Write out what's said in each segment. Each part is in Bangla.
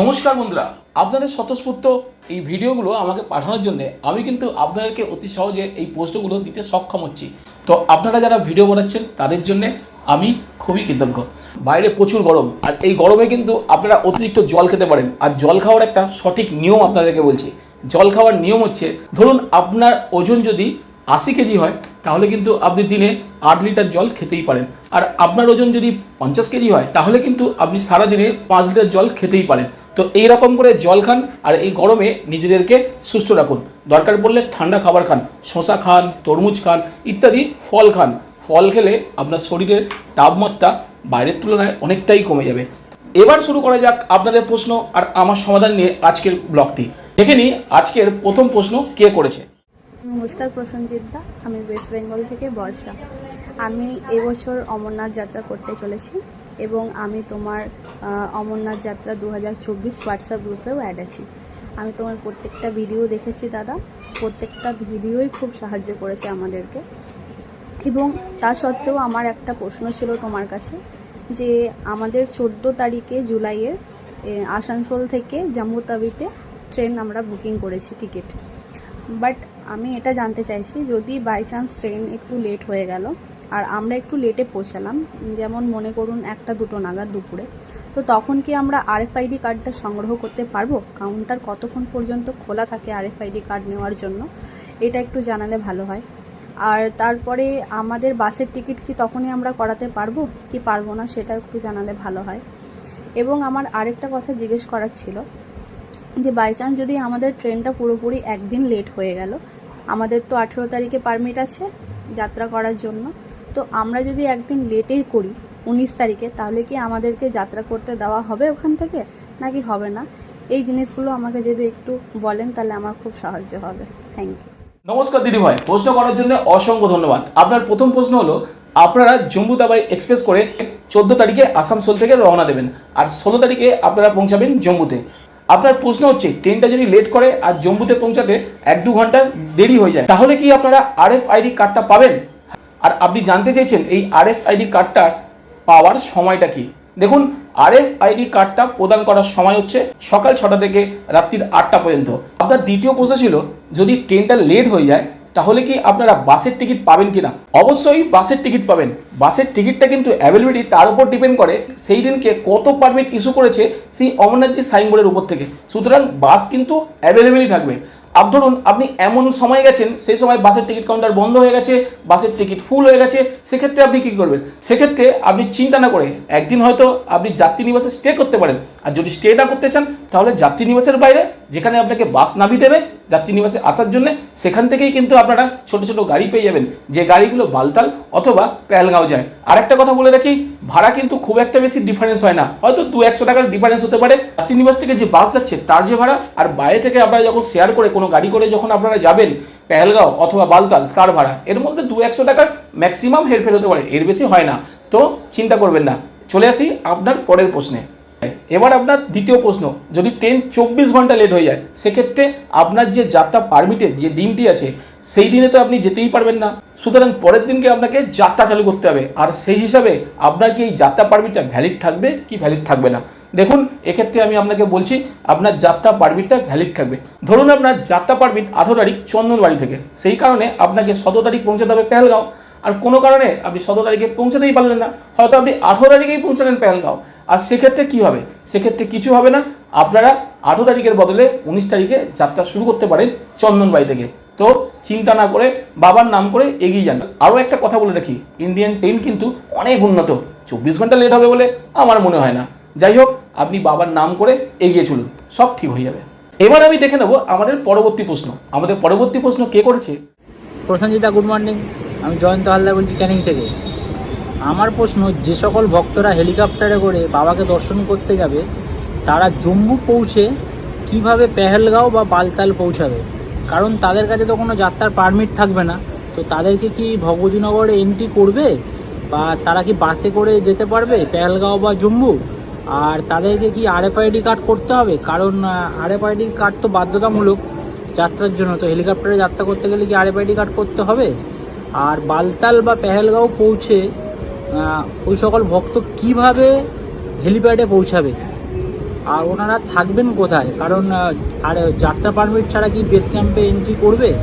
নমস্কার বন্ধুরা, আপনাদের স্বতঃস্ফূর্ত এই ভিডিওগুলো আমাকে পাঠানোর জন্য আমি কিন্তু আপনাদেরকে অতি সহজে এই পোস্টগুলো দিতে সক্ষম হচ্ছি। তো আপনারা যারা ভিডিও বানাচ্ছেন, তাদের জন্য আমি খুবই কৃতজ্ঞ। বাইরে প্রচুর গরম, আর এই গরমে কিন্তু আপনারা অতিরিক্ত জল খেতে পারেন। আর জল খাওয়ার একটা সঠিক নিয়ম আপনাদেরকে বলছি। জল খাওয়ার নিয়ম হচ্ছে, ধরুন আপনার ওজন যদি আশি কেজি হয়, তাহলে কিন্তু আপনি দিনে আট লিটার জল খেতেই পারেন। আর আপনার ওজন যদি পঞ্চাশ কেজি হয়, তাহলে কিন্তু আপনি সারাদিনে পাঁচ লিটার জল খেতেই পারেন। তো এই রকম করে জল খান আর এই গরমে নিজেদেরকে সুস্থ রাখুন। দরকার পড়লে ঠান্ডা খাবার খান শশা খান, তরমুজ খান, ইত্যাদি ফল খান। ফল খেলে আপনার শরীরের তাপমাত্রা বাইরের তুলনায় অনেকটাই কমে যাবে। এবার শুরু করা যাক আপনাদের প্রশ্ন আর আমার সমাধান নিয়ে আজকের ব্লগটি। দেখে নিই আজকের প্রথম প্রশ্ন কে করেছে। নমস্কার প্রসঞ্জিত দা। আমি ওয়েস্ট বেঙ্গল থেকে বর্ষা। আমি এবছর অমরনাথ যাত্রা করতে চলেছি এবং আমি তোমার অমরনাথ যাত্রা দু হাজার চব্বিশ হোয়াটসঅ্যাপ গ্রুপেও অ্যাড আছি। আমি তোমার প্রত্যেকটা ভিডিও দেখেছি দাদা। প্রত্যেকটা ভিডিওই খুব সাহায্য করেছে আমাদেরকে। এবং তা সত্ত্বেও আমার একটা প্রশ্ন ছিল তোমার কাছে যে আমাদের চোদ্দ তারিখে জুলাইয়ের আসানসোল থেকে জম্মু তাবিতে ট্রেন আমরা বুকিং করেছি টিকিট বাট আমি এটা জানতে চাইছি, যদি বাই চান্স ট্রেন একটু লেট হয়ে গেল, আর আমরা একটু লেটে পৌঁছালাম, যেমন মনে করুন একটা দুটো নাগাদ দুপুরে, তো তখন কি আমরা আরএফআইডি কার্ডটা সংগ্রহ করতে পারব? কাউন্টার কতক্ষণ পর্যন্ত খোলা থাকে আরএফআইডি কার্ড নেওয়ার জন্য? এটা একটু জানালে ভালো হয়। আর তারপরে আমাদের বাসের টিকিট কি তখনই আমরা করাতে পারব, কি পারব না সেটা একটু জানালে ভালো হয়। এবং আমার আরেকটা কথা জিজ্ঞেস করার ছিল যে বাই চান্স যদি আমাদের ট্রেনটা পুরোপুরি একদিন লেট হয়ে গেল, আমাদের তো আঠেরো তারিখে পারমিট আছে যাত্রা করার জন্য, তো আমরা যদি একদিন লেটেই করি, উনিশ তারিখে, তাহলে কি আমাদেরকে যাত্রা করতে দেওয়া হবে ওখান থেকে? নাকি হবে না? এই জিনিসগুলো আমাকে যদি একটু বলেন, তাহলে আমার খুব সাহায্য হবে। থ্যাংক ইউ নমস্কার দিদিভাই প্রশ্ন করার জন্য অসংখ্য ধন্যবাদ। আপনার প্রথম প্রশ্ন হলো, আপনারা জম্মু তাবাই এক্সপ্রেস করে চোদ্দ তারিখে আসানসোল থেকে রওনা দেবেন, আর ষোলো তারিখে আপনারা পৌঁছাবেন জম্মুতে। আপনার প্রশ্ন হচ্ছে ট্রেনটা যদি লেট করে আর জম্মুতে পৌঁছাতে এক দু ঘণ্টা দেরি হয়ে যায়, তাহলে কি আপনারা আরএফ আইডি কার্ডটা পাবেন? আর আপনি জানতে চাইছেন এই আরএফ আইডি কার্ডটা পাওয়ার সময়টা কি? দেখুন আরএফ আইডি কার্ডটা প্রদান করার সময় হচ্ছে সকাল ছটা থেকে রাত্রির আটটা পর্যন্ত। আপনার দ্বিতীয় প্রশ্ন ছিল, যদি ট্রেনটা লেট হয়ে যায় তাহলে কি আপনারা বাসের টিকিট পাবেন কিনা? অবশ্যই বাসের টিকিট পাবেন। বাসের টিকিটটা কিন্তু অ্যাভেলেবিলিটি তার উপর ডিপেন্ড করে সেই দিনকে কত পারমিট ইস্যু করেছে সেই অমরনাথজি সাইনবোর্ডের উপর থেকে। সুতরাং বাস কিন্তু অ্যাভেলেবেলই থাকবে। আপ ধরুন আপনি এমন সময় গেছেন, সেই সময় বাসের টিকিট কাউন্টার বন্ধ হয়ে গেছে, বাসের টিকিট ফুল হয়ে গেছে, সেক্ষেত্রে আপনি কী করবেন? সেক্ষেত্রে আপনি চিন্তা না করে একদিন হয়তো আপনি যাত্রী নিবাসে স্টে করতে পারেন। আর যদি স্টে না করতে চান, তাহলে যাত্রী নিবাসের বাইরে যেখানে আপনাকে বাস নামিয়ে দেবে যাত্রী নিবাসে আসার জন্য, সেখান থেকেই কিন্তু আপনারা ছোট ছোট গাড়ি পেয়ে যাবেন। যে গাড়িগুলো বালতাল অথবা পেহেলগাঁও যায়। আর একটা কথা বলে রাখি, ভাড়া কিন্তু খুব একটা বেশি ডিফারেন্স হয় না। হয়তো দু একশো টাকার ডিফারেন্স হতে পারে। যাত্রী নিবাস থেকে যে বাস যাচ্ছে, তার যে ভাড়া, আর বাইরে থেকে আপনারা যখন শেয়ার করে, কোনো গাড়ি করে যখন আপনারা যাবেন, পেহেলগাঁও অথবা বালতাল, তার ভাড়া। এর মধ্যে দু একশো টাকার ম্যাক্সিমাম হেরফের হতে পারে। এর বেশি হয় না। তো চিন্তা করবেন না। চলে আসি আপনার পরের প্রশ্নে। এবার আপনার দ্বিতীয় প্রশ্ন, যদি ট্রেন চব্বিশ ঘণ্টা লেট হয়ে যায়, সেক্ষেত্রে আপনার যে যাত্রা পারমিটের যে দিনটি আছে, সেই দিনে তো আপনি যেতেই পারবেন না। সুতরাং পরের দিনকে আপনাকে যাত্রা চালু করতে হবে। আর সেই হিসাবে আপনার কি এই যাত্রা পারমিটটা ভ্যালিড থাকবে কি ভ্যালিড থাকবে না? দেখুন, এক্ষেত্রে আমি আপনাকে বলছি, আপনার যাত্রা পারমিটটা ভ্যালিড থাকবে। ধরুন আপনার যাত্রা পারমিট আঠেরো তারিখ চন্দনবাড়ি থেকে। সেই কারণে আপনাকে সতেরো তারিখ পৌঁছাতে হবে পেহেলগাঁও। আর কোনো কারণে আপনি সতেরো তারিখে পৌঁছাতেই পারলেন না। হয়তো আপনি আঠেরো তারিখেই পৌঁছালেন পেহেলগাঁও। আর সেক্ষেত্রে কী হবে? সেক্ষেত্রে কিছু হবে না। আপনারা আঠেরো তারিখের বদলে উনিশ তারিখে যাত্রা শুরু করতে পারেন চন্দনবাড়ি থেকে। তো চিন্তা না করে, বাবার নাম করে এগিয়ে যান। আরও একটা কথা বলে রাখি, ইন্ডিয়ান ট্রেন কিন্তু অনেক উন্নত। চব্বিশ ঘণ্টা লেট হবে বলে আমার মনে হয় না। যাই হোক, আপনি বাবার নাম করে এগিয়ে চলুন। সব ঠিক হয়ে যাবে। এবার আমি দেখে নেব আমাদের পরবর্তী প্রশ্ন। আমাদের পরবর্তী প্রশ্ন কে করেছে? প্রসেনজিতা গুড মর্নিং আমি জয়ন্ত হালদার বলছি, ক্যানিং থেকে। আমার প্রশ্ন, যে সকল ভক্তরা হেলিকপ্টারে করে বাবাকে দর্শন করতে যাবে, তারা জম্মু পৌঁছে কীভাবে পেহেলগাঁও বা বালতাল পৌঁছাবে? কারণ তাদের কাছে তো কোনো যাত্রার পারমিট থাকবে না। তো তাদেরকে কি ভগবতীনগরে এন্ট্রি করবে? বা তারা কি বাসে করে যেতে পারবে পেহেলগাঁও বা জম্মু? আর তাদেরকে কি আরএফআইডি কার্ড করতে হবে? কারণ আরএফআইডি কার্ড তো বাধ্যতামূলক যাত্রার জন্য। তো হেলিকপ্টারে যাত্রা করতে গেলে কি আরএফআইডি কার্ড করতে হবে? আর বালতাল বা পেহেলগাঁও পৌঁছে ওই সকল ভক্ত কীভাবে হেলিপ্যাডে পৌঁছাবে? আর ওনারা থাকবেন কোথায়? কারণ আর যাত্রা পারমিট ছাড়া কি বেস ক্যাম্পে এন্ট্রি করবে?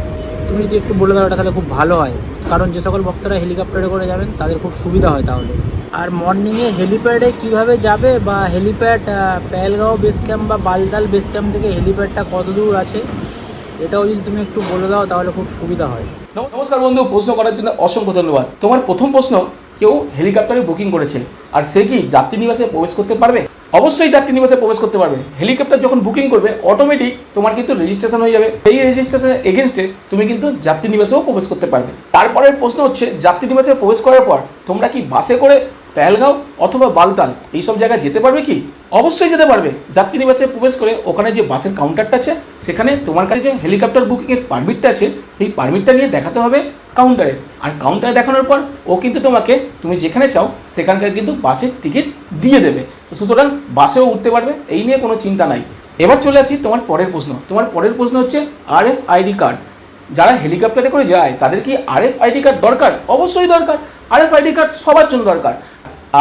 তুমি যদি একটু বলে দাও, এটা তাহলে খুব ভালো হয়। কারণ যে সকল ভক্তরা হেলিকপ্টারে করে যাবেন, তাদের খুব সুবিধা হয় তাহলে। আর মর্নিংয়ে হেলিপ্যাডে কীভাবে যাবে বা হেলিপ্যাড পেহেলগাঁও বেস ক্যাম্প বা বালতাল বেস ক্যাম্প থেকে হেলিপ্যাডটা কত দূর আছে? এটাও যদি তুমি একটু বলে দাও, তাহলে খুব সুবিধা হয়। নমস্কার বন্ধু, প্রশ্ন করার জন্য অসংখ্য ধন্যবাদ। তোমার প্রথম প্রশ্ন, কেউ হেলিকপ্টারে বুকিং করেছে আর সে কি যাত্রী নিবাসে প্রবেশ করতে পারবে? অবশ্যই যাত্রী নিবাসে প্রবেশ করতে পারবে। হেলিকপ্টার যখন বুকিং করবে অটোমেটিক তোমার কিন্তু রেজিস্ট্রেশন হয়ে যাবে। এই রেজিস্ট্রেশনের এগেনস্টে তুমি কিন্তু যাত্রী নিবাসেও প্রবেশ করতে পারবে। তারপরের প্রশ্ন হচ্ছে, যাত্রী নিবাসে প্রবেশ করার পর তোমরা কি বাসে করে পেহেলগাঁও অথবা বালতাল এইসব জায়গায় যেতে পারবে কি? অবশ্যই যেতে পারবে। যাত্রী নিবাসে প্রবেশ করে ওখানে যে বাসের কাউন্টারটা আছে, সেখানে তোমার কাছে যে হেলিকপ্টার বুকিংয়ের পারমিটটা আছে, সেই পারমিটটা নিয়ে দেখাতে হবে কাউন্টারে আর কাউন্টারে দেখানোর পর ও কিন্তু তোমাকে, তুমি যেখানে চাও, সেখানকার কিন্তু বাসের টিকিট দিয়ে দেবে। তো সুতরাং বাসেও উঠতে পারবে, এই নিয়ে কোনো চিন্তা নাই। এবার চলে আসি তোমার পরের প্রশ্ন। তোমার পরের প্রশ্ন হচ্ছে আর এফ আইডি কার্ড যারা হেলিকপ্টারে করে যায়, তাদের কি আরএফ আইডি কার্ড দরকার? অবশ্যই দরকার। আরএফ আইডি কার্ড সবার জন্য দরকার।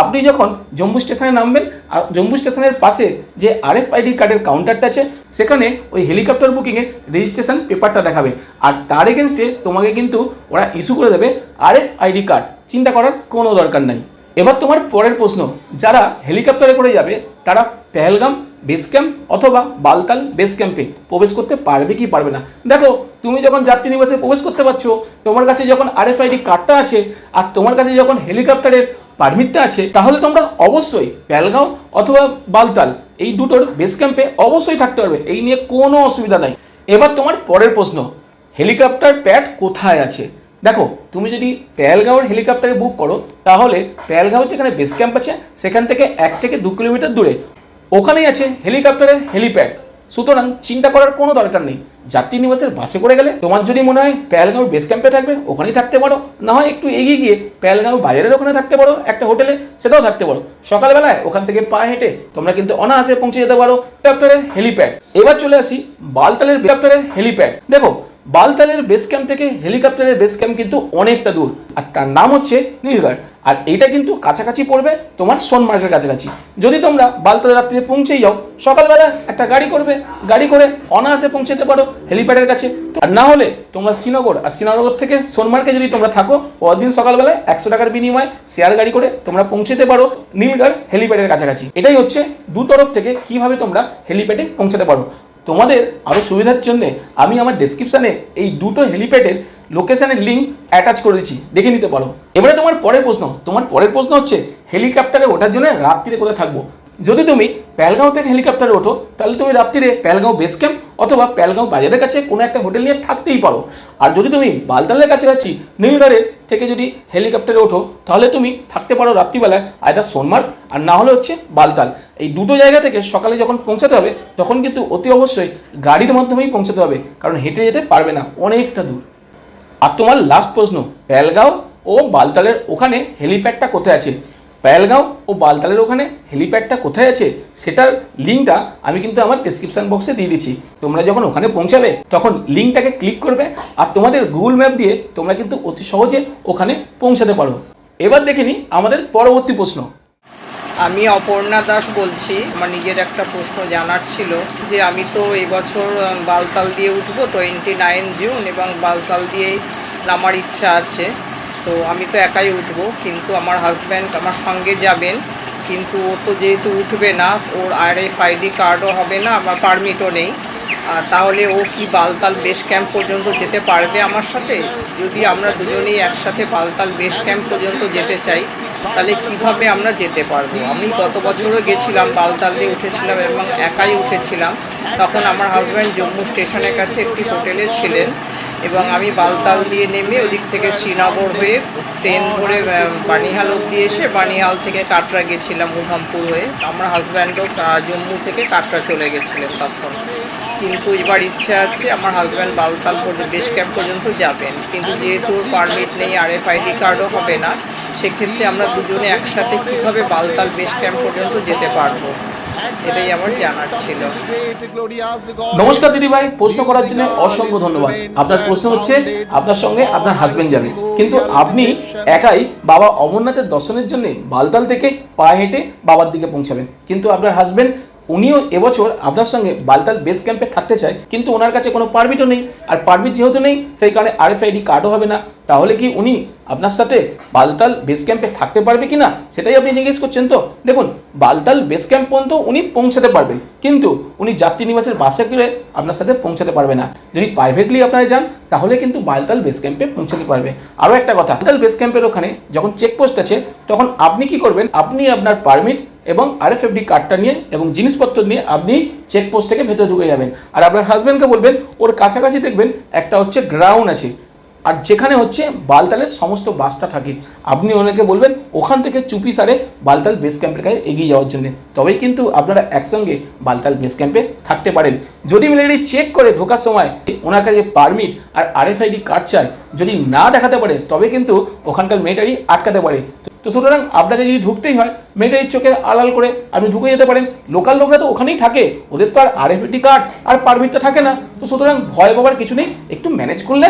আপনি যখন জম্মু স্টেশনে নামবেন, আর জম্মু স্টেশনের পাশে যে আরএফ আইডি কার্ডের কাউন্টারটা আছে, সেখানে ওই হেলিকপ্টার বুকিংয়ের রেজিস্ট্রেশন পেপারটা দেখাবে। আর তার এগেনস্টে তোমাকে কিন্তু ওরা ইস্যু করে দেবে আরএফ আইডি কার্ড চিন্তা করার কোনো দরকার নাই। এবার তোমার পরের প্রশ্ন, যারা হেলিকপ্টারে করে যাবে, তারা পেহেলগাম বেস ক্যাম্প অথবা বালতাল বেস ক্যাম্পে প্রবেশ করতে পারবে কি পারবে না। দেখো, তুমি যখন যাত্রী নিবাসে প্রবেশ করতে পারছ, তোমার কাছে যখন আরএফআইডি কার্ডটা আছে আর তোমার কাছে যখন হেলিকপ্টারের পারমিটটা আছে, তাহলে তোমরা অবশ্যই প্যালগাঁও অথবা বালতাল এই দুটোর বেস ক্যাম্পে অবশ্যই থাকতে পারবে। এই নিয়ে কোনো অসুবিধা নাই। এবার তোমার পরের প্রশ্ন হেলিকপ্টার প্যাড কোথায় আছে? দেখো, তুমি যদি পেয়ালগাঁওয়ের হেলিকপ্টারে বুক করো, তাহলে প্যালগাঁও যেখানে বেস ক্যাম্প আছে, সেখান থেকে এক থেকে দু কিলোমিটার দূরে। ওখানেই আছে হেলিকপ্টারের হেলিপ্যাড। সুতরাং চিন্তা করার কোনো দরকার নেই। যাত্রী নিবাসের বাসে করে গেলে তোমার যদি মনে হয় পেয়ালগাঁও বেস ক্যাম্পে থাকবে, ওখানেই থাকতে পারো। না হয় একটু এগিয়ে গিয়ে প্যালগাঁও বাজারের ওখানে থাকতে পারো, একটা হোটেলে সেটাও থাকতে পারো। সকালবেলায় ওখান থেকে পা হেঁটে তোমরা কিন্তু অনায়াসে পৌঁছে যেতে পারো হেলিপ্যাড। এবার চলে আসি বালতালের হেলিপ্যাড দেখো বালতালের বেস ক্যাম্প থেকে হেলিকপ্টারের বেস ক্যাম্প কিন্তু অনেকটা দূর। আর তার নাম হচ্ছে নীলগড়। আর এইটা কিন্তু কাছাকাছি পড়বে তোমার সোনমার্গের কাছাকাছি। যদি তোমরা বালতাল রাত্রিতে পৌঁছেই যাও, সকালবেলা একটা গাড়ি করবে। গাড়ি করে অনায়াসে পৌঁছতে পারো হেলিপ্যাডের কাছে। আর না হলে তোমরা শ্রীনগর, আর শ্রীনগর থেকে সোনমার্গে যদি তোমরা থাকো, পরদিন সকালবেলায় একশো টাকার বিনিময়ে শেয়ার গাড়ি করে তোমরা পৌঁছতে পারো নীলগড় হেলিপ্যাডের কাছাকাছি। এটাই হচ্ছে দু তরফ থেকে কীভাবে তোমরা হেলিপ্যাডে পৌঁছাতে পারো। তোমাদের আরও সুবিধার জন্য আমি আমার ডেসক্রিপশানে এই দুটো হেলিপ্যাডের লোকেশানের লিঙ্ক অ্যাটাচ করে দিচ্ছি দেখে নিতে পারো। এবারে তোমার পরের প্রশ্ন। তোমার পরের প্রশ্ন হচ্ছে হেলিকপ্টারে ওঠার জন্য রাত্রিরে কোথায় থাকব? যদি তুমি প্যালগাঁও থেকে হেলিকপ্টারে ওঠো, তাহলে তুমি রাত্রিরে প্যালগাঁও বেস ক্যাম্প অথবা প্যালগাঁও বাজারের কাছে কোনো একটা হোটেল নিয়ে থাকতেই পারো। আর যদি তুমি বালতালের কাছাকাছি নীলগড়ের থেকে যদি হেলিকপ্টারে ওঠো, তাহলে তুমি থাকতে পারো রাত্রিবেলায় আয়দা সোনমার্গ আর না হলে হচ্ছে বালতাল। এই দুটো জায়গা থেকে সকালে যখন পৌঁছাতে হবে, তখন কিন্তু অতি অবশ্যই গাড়ির মাধ্যমেই পৌঁছাতে হবে, কারণ হেঁটে যেতে পারবে না, অনেকটা দূর। আর তোমার লাস্ট প্রশ্ন প্যালগাঁও ও বালতালের ওখানে হেলিপ্যাডটা কোথায় আছে? প্যালগাঁও ও বালতালের ওখানে হেলিপ্যাডটা কোথায় আছে, সেটার লিঙ্কটা আমি কিন্তু আমার ডেসক্রিপশন বক্সে দিয়ে দিচ্ছি। তোমরা যখন ওখানে পৌঁছাবে, তখন লিঙ্কটাকে ক্লিক করবে আর তোমাদের গুগল ম্যাপ দিয়ে তোমরা কিন্তু অতি সহজে ওখানে পৌঁছাতে পারো। এবার দেখে নিই আমাদের পরবর্তী প্রশ্ন। আমি অপর্ণা দাস বলছি, আমার নিজের একটা প্রশ্ন জানার ছিল যে আমি তো এবছর বালতাল দিয়ে উঠবো টোয়েন্টি নাইন জুন এবং বালতাল দিয়েই নামার ইচ্ছা আছে। তো আমি তো একাই উঠবো, কিন্তু আমার হাজব্যান্ড আমার সঙ্গে যাবেন, কিন্তু ও তো যেহেতু উঠবে না, ওর আর এফ আইডি কার্ডও হবে না, আমার পারমিটও নেই। আর তাহলে ও কি বালতাল বেস ক্যাম্প পর্যন্ত যেতে পারবে আমার সাথে? যদি আমরা দুজনেই একসাথে বালতাল বেস ক্যাম্প পর্যন্ত যেতে চাই, তাহলে কীভাবে আমরা যেতে পারব? আমি গত বছরও গেছিলাম, বালতাল দিয়ে উঠেছিলাম এবং একাই উঠেছিলাম। তখন আমার হাজব্যান্ড জম্মু স্টেশনের কাছে একটি হোটেলে ছিলেন। এবং আমি বালতাল দিয়ে নেমে ওদিক থেকে শ্রীনগর হয়ে ট্রেন ধরে বানিহাল অব্দি এসে বানিহাল থেকে কাটরা গেছিলাম, উধামপুর হয়ে। আমার হাজব্যান্ডও জম্মু থেকে কাটরা চলে গেছিলেন তখন। কিন্তু এবার ইচ্ছে আছে, আমার হাজব্যান্ড বালতাল পর্যন্ত, বেশ ক্যাম্প পর্যন্ত যাবেন। কিন্তু যেহেতু পারমিট নেই আর এফ আইডি কার্ডও হবে না, সেক্ষেত্রে আমরা দুজনে একসাথে কীভাবে বালতাল বেস ক্যাম্প পর্যন্ত যেতে পারব? এটাই আমার জানার ছিল। নমস্কার দিদি ভাই, প্রশ্ন করার জন্য অসংখ্য ধন্যবাদ। আপনার প্রশ্ন হচ্ছে, আপনার সঙ্গে আপনার হাজবেন্ড যাবে। কিন্তু আপনি একাই বাবা অমরনাথের দর্শনের জন্য বালতাল থেকে পা হেঁটে বাবার দিকে পৌঁছাবেন। কিন্তু আপনার হাজবেন্ড উনিও এবছর আপনার সঙ্গে বালতাল বেস ক্যাম্পে থাকতে চায়, কিন্তু ওনার কাছে কোনো পারমিটও নেই। আর পারমিট যেহেতু নেই, সেই কারণে আরএফআইডি কার্ডও হবে না। তাহলে কি উনি আপনার সাথে বালতাল বেস ক্যাম্পে থাকতে পারবে কি না সেটাই আপনি জিজ্ঞেস করছেন তো? দেখুন, বালতাল বেস ক্যাম্প পর্যন্ত উনি পৌঁছাতে পারবেন, কিন্তু উনি যাত্রী নিবাসের বাসে করে আপনার সাথে পৌঁছাতে পারবে না। যদি প্রাইভেটলি আপনারা যান, তাহলে কিন্তু বালতাল বেস ক্যাম্পে পৌঁছাতে পারবে। আরও একটা কথা, বালতাল বেস ক্যাম্পের ওখানে যখন চেকপোস্ট আছে, তখন আপনি কি করবেন? আপনি আপনার পারমিট এবং আরএফএফডি কার্ডটা নিয়ে এবং জিনিসপত্র নিয়ে আপনি চেকপোস্ট থেকে ভেতরে ঢুকে যাবেন। আর আপনার হাজব্যান্ডকে বলবেন, ওর কাছাকাছি দেখবেন একটা হচ্ছে গ্রাউন্ড আছে। আর যেখানে হচ্ছে বালতালের সমস্ত বাসটা থাকে। আপনি ওনাকে বলবেন, ওখান থেকে চুপি সারে বালতাল বেস ক্যাম্পের কাছে এগিয়ে যাওয়ার জন্য। তবেই কিন্তু আপনারা একসঙ্গে বালতাল বেস ক্যাম্পে থাকতে পারেন। যদি মিলিটারি চেক করে ঢোকার সময় ওনার কাছে পারমিট আর আরএফআইডি কার্ড চায়, যদি না দেখাতে পারে, তবে কিন্তু ওখানকার মিলিটারি আটকাতে পারে। তো সুতরাং আপনাকে যদি ঢুকতেই হয় মিলিটারির চোখে আলাল করে আপনি ঢুকে যেতে পারেন। লোকাল লোকরা তো ওখানেই থাকে। ওদের তো আর আরএফডি কার্ড আর পারমিটটা থাকে না। তো সুতরাং ভয় পাবার কিছু নেই। একটু ম্যানেজ করলে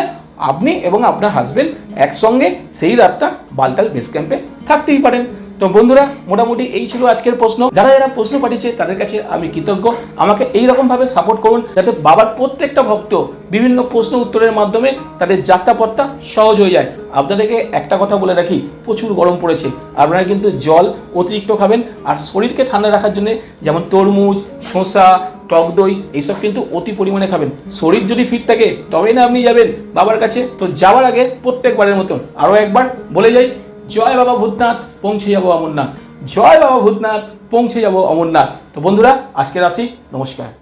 আপনি এবং আপনার হাজব্যান্ড একসঙ্গে সেই রাতটা বালতাল বেস ক্যাম্পে থাকতেই পারেন। তো বন্ধুরা, মোটামুটি এই ছিল আজকের প্রশ্ন। যারা যারা প্রশ্ন পাঠিয়েছে, তাদের কাছে আমি কৃতজ্ঞ। আমাকে এই রকমভাবে সাপোর্ট করুন, যাতে বাবার প্রত্যেকটা ভক্ত বিভিন্ন প্রশ্ন উত্তরের মাধ্যমে তাদের যাত্রাপথটা সহজ হয়ে যায়। আপনাদেরকে একটা কথা বলে রাখি, প্রচুর গরম পড়েছে। আপনারা কিন্তু জল অতিরিক্ত খাবেন আর শরীরকে ঠান্ডা রাখার জন্য যেমন তরমুজ, শসা, টক দই এইসব কিন্তু অতি পরিমাণে খাবেন। শরীর যদি ফিট থাকে, তবেই না আপনি যাবেন বাবার কাছে। তো যাওয়ার আগে প্রত্যেকবারের মতন আরও একবার বলে যাই জয় বাবা ভূতনাথ, পৌঁছে যাব অমরনাথ। জয় বাবা ভূতনাথ, পৌঁছে যাব অমরনাথ। তো বন্ধুরা, আজকের আসি নমস্কার।